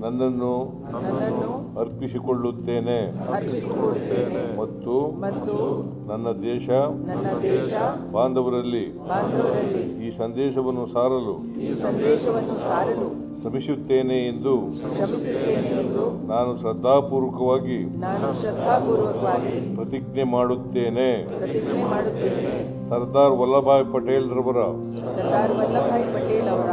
ನನ್ನನ್ನು ಅರ್ಪಿಸಿಕೊಳ್ಳುತ್ತೇನೆ. ಮತ್ತು ನನ್ನ ದೇಶ ಬಾಂಧವರಲ್ಲಿ ಈ ಸಂದೇಶವನ್ನು ಸಾರಲು ಈ ಸಂದೇಶವನ್ನು ಸಾರಲು ಶ್ರಮಿಸುತ್ತೇನೆ ಎಂದು ನಾನು ಶ್ರದ್ಧಾಪೂರ್ವಕವಾಗಿ ಪ್ರತಿಜ್ಞೆ ಮಾಡುತ್ತೇನೆ. ಸರ್ದಾರ್ ವಲ್ಲಭಾಯ್ ಪಟೇಲ್ ರವರ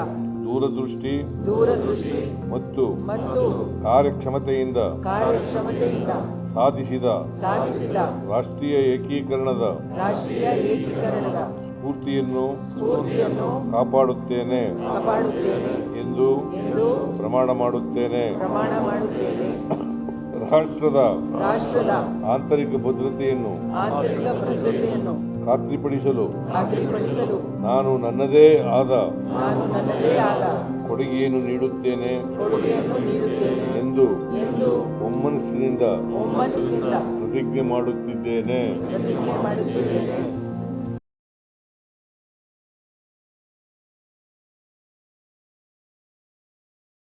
ದೂರದೃಷ್ಟಿ ದೂರದೃಷ್ಟಿ ಮತ್ತು ಮತ್ತು ಕಾರ್ಯಕ್ಷಮತೆಯಿಂದ ಕಾರ್ಯಕ್ಷಮತೆಯಿಂದ ಸಾಧಿಸಿದ ಸಾಧಿಸಿದ ರಾಷ್ಟ್ರೀಯ ಏಕೀಕರಣದ ರಾಷ್ಟ್ರೀಯ ಏಕೀಕರಣದ ಸ್ಫೂರ್ತಿಯನ್ನು ಸ್ಫೂರ್ತಿಯನ್ನು ಕಾಪಾಡುತ್ತೇನೆ ಕಾಪಾಡುತ್ತೇನೆ ಎಂದು ಪ್ರಮಾಣ ಮಾಡುತ್ತೇನೆ. ಪ್ರಮಾಣ ಮಾಡುತ್ತೇನೆ. ರಾಷ್ಟ್ರದ ಆಂತರಿಕ ಭದ್ರತೆಯನ್ನು ಖಾತ್ರಿಪಡಿಸಲು ನಾನು ನನ್ನದೇ ಆದ ಕೊಡುಗೆಯನ್ನು ನೀಡುತ್ತೇನೆ ಎಂದು ಒಮ್ಮನಸ್ಸಿನಿಂದ ಪ್ರತಿಜ್ಞೆ ಮಾಡುತ್ತಿದ್ದೇನೆ.